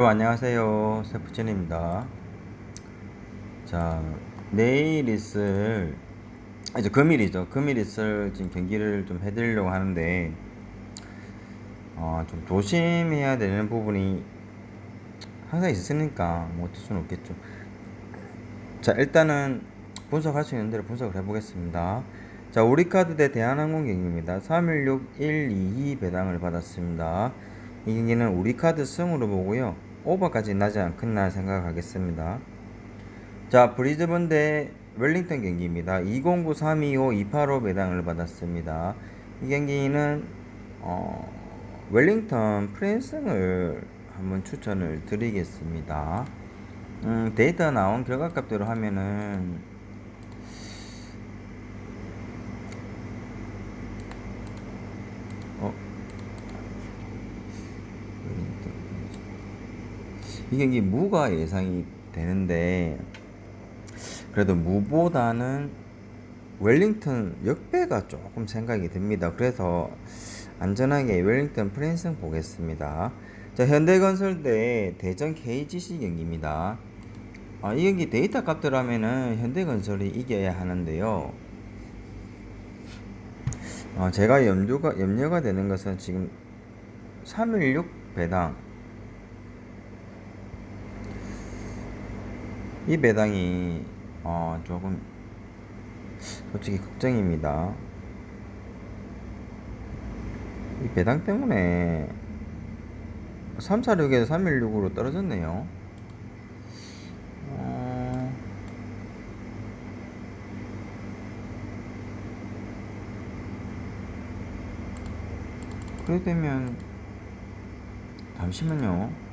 여러분 안녕하세요. 세프첸입니다. 자 내일 있을 아, 이제 금일이죠. 금일 있을 지금 경기를 좀 해드리려고 하는데 어, 좀 조심해야 되는 부분이 항상 있으니까 뭐 어쩔 수는 없겠죠. 자 일단은 분석할 수 있는 대로 분석을 해보겠습니다. 자 우리카드 대 대한항공 경기입니다. 316 122 배당을 받았습니다. 이 경기는 우리카드 승으로 보고요 오버까지 나지 않겠나 생각하겠습니다. 자 브리즈번 대 웰링턴 경기입니다. 209 325 285 배당을 받았습니다. 이 경기는 어, 웰링턴 프랜승을 한번 추천을 드리겠습니다. 음, 데이터 나온 결과값대로 하면은 어? 이 경기 무가 예상이 되는데 그래도 무보다는 웰링턴 역배가 조금 생각이 듭니다. 그래서 안전하게 웰링턴 프랜승 보겠습니다. 자, 현대건설 대 대전 KGC 경기입니다. 아, 이 경기 데이터 값대로 하면은 현대건설이 이겨야 하는데요. 어, 제가 염두가, 염려가 되는 것은 지금 316 배당. 이 배당이, 어, 조금, 솔직히 걱정입니다. 이 배당 때문에 346에서 316으로 떨어졌네요. 어... 그래 되면 잠시만요.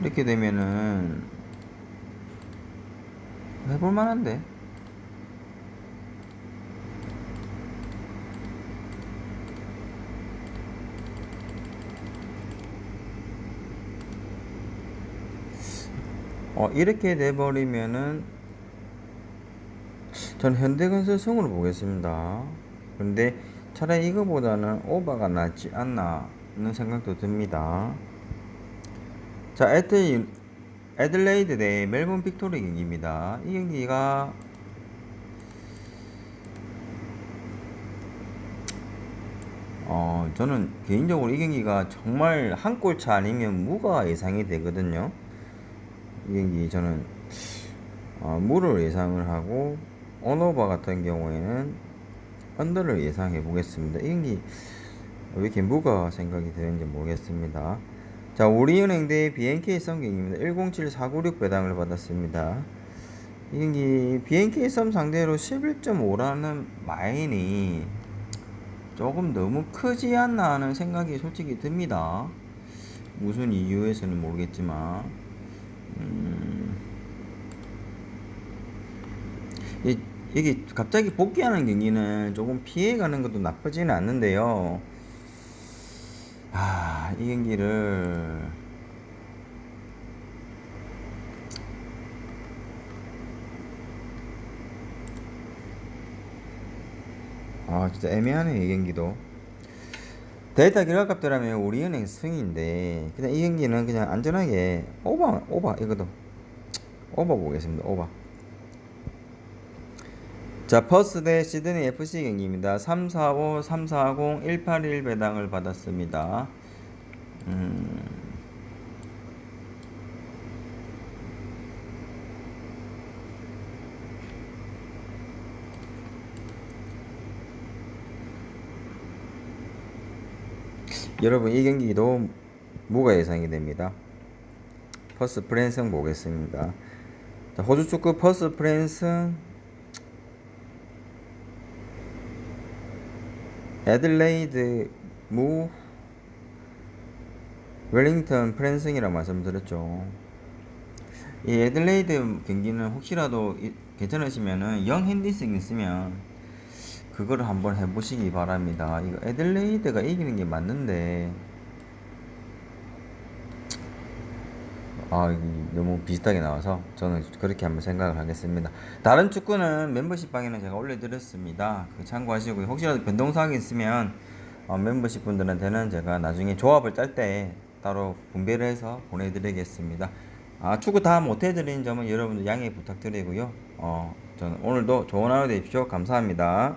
이렇게 되면은 해볼 만한데. 어, 이렇게 돼버리면은 전 현대건설 승으로 보겠습니다. 근데 차라리 이거보다는 오바가 낫지 않나 는 생각도 듭니다. 자, 애틀, 애들레이드 대 멜번 빅토리 경기입니다. 이 경기가 어, 저는 개인적으로 이 경기가 정말 한 골 차 아니면 무가 예상이 되거든요. 이 경기 저는 어, 무를 예상을 하고 언오버 같은 경우에는 언더를 예상해 보겠습니다. 이 경기 왜 이렇게 무가 생각이 드는지 모르겠습니다. 자, 우리은행 대 BNK 썸경기입니다. 107496 배당을 받았습니다. 이 경기 BNK 썸 상대로 11.5라는 마인이 조금 너무 크지 않나 하는 생각이 솔직히 듭니다. 무슨 이유에서는 모르겠지만, 음, 이, 이게 갑자기 복귀하는 경기는 조금 피해가는 것도 나쁘지는 않는데요. 아, 이 경기를 아 진짜 애매하네 이 경기도. 데이터 결과 값대라면 우리은행 승인데 그냥 이 경기는 그냥 안전하게 오버 오버 이거도. 오버 보겠습니다 오버. 자 퍼스 대 시드니 FC 경기입니다. 345 340 181 배당을 받았습니다 음 여러분 이 경기도 무가 예상이 됩니다. 퍼스 프랜승 보겠습니다. 자, 호주 축구 퍼스 프랜승 애들레이드 무 웰링턴 프랜승이라고 말씀드렸죠. 이 애들레이드 경기는 혹시라도 이- 괜찮으시면은 영 핸디슨 있으면 그거를 한번 해보시기 바랍니다. 이거 애들레이드가 이기는 게 맞는데 아 너무 비슷하게 나와서 저는 그렇게 한번 생각을 하겠습니다. 다른 축구는 멤버십 방에는 제가 올려드렸습니다. 그 참고하시고요. 혹시라도 변동사항이 있으면 어, 멤버십 분들한테는 제가 나중에 조합을 짤때 따로 분배를 해서 보내드리겠습니다. 아 축구 다 못해드리는 점은 여러분들 양해 부탁드리고요. 어 저는 오늘도 좋은 하루 되십시오. 감사합니다.